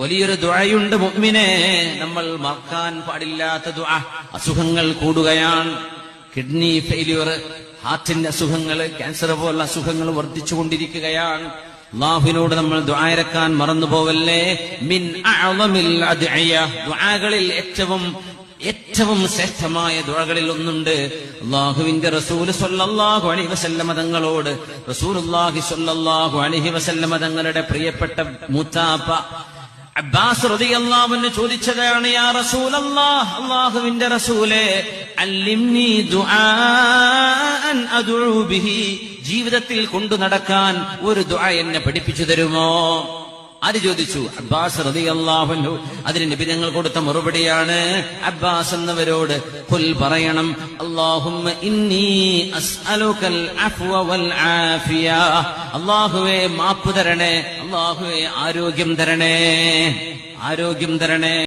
വലിയൊരു ദുഴയുണ്ട് മുഗ്മിനെ നമ്മൾ മറക്കാൻ പാടില്ലാത്ത ദുഴ അസുഖങ്ങൾ കൂടുകയാണ്. കിഡ്നി ഫെയിലിയർ ഹാർട്ടിന്റെ അസുഖങ്ങൾ ക്യാൻസർ പോലുള്ള അസുഖങ്ങൾ വർദ്ധിച്ചുകൊണ്ടിരിക്കുകയാണ്. അള്ളാഹുവിനോട് നമ്മൾ ദ്വായരക്കാൻ മറന്നുപോവല്ലേ? മിൻ ദുആകളിൽ ഏറ്റവും ഏറ്റവും ശ്രേഷ്ഠമായ ദുഴകളിൽ ഒന്നുണ്ട്. അള്ളാഹുവിന്റെ റസൂൽ സല്ലല്ലാഹു അലൈഹി വസല്ലമ റസൂൽ അള്ളാഹി സൊല്ലാഹു അലൈഹി വസല്ലമ തങ്ങളുടെ പ്രിയപ്പെട്ട മൂത്താപ്പ അബ്ബാസ് റളിയല്ലാഹുവിന് ചോദിച്ചതാണ് യാ റസൂലല്ലാഹ് അല്ലാഹുവിന്റെ റസൂലേ അല്ലിംനി ദുആൻ അദുഉ ബിഹി. ജീവിതത്തിൽ കൊണ്ടു നടക്കാൻ ഒരു ദുആ എന്നെ പഠിപ്പിച്ചു തരുമോ? ആര് ചോദിച്ചു അബ്ബാസ് റളിയല്ലാഹു അതിന് നബി ഞങ്ങൾ കൊടുത്ത മറുപടിയാണ്. അബ്ബാസ് എന്നവരോട് കുൽ പറയണം അല്ലാഹുമ്മ ഇന്നി അസ്അലുകൽ അഫ്വ വൽ ആഫിയ. അല്ലാഹുവേ മാപ്പ് തരണേ അള്ളാഹുവേ ആരോഗ്യം തരണേ ആരോഗ്യം തരണേ.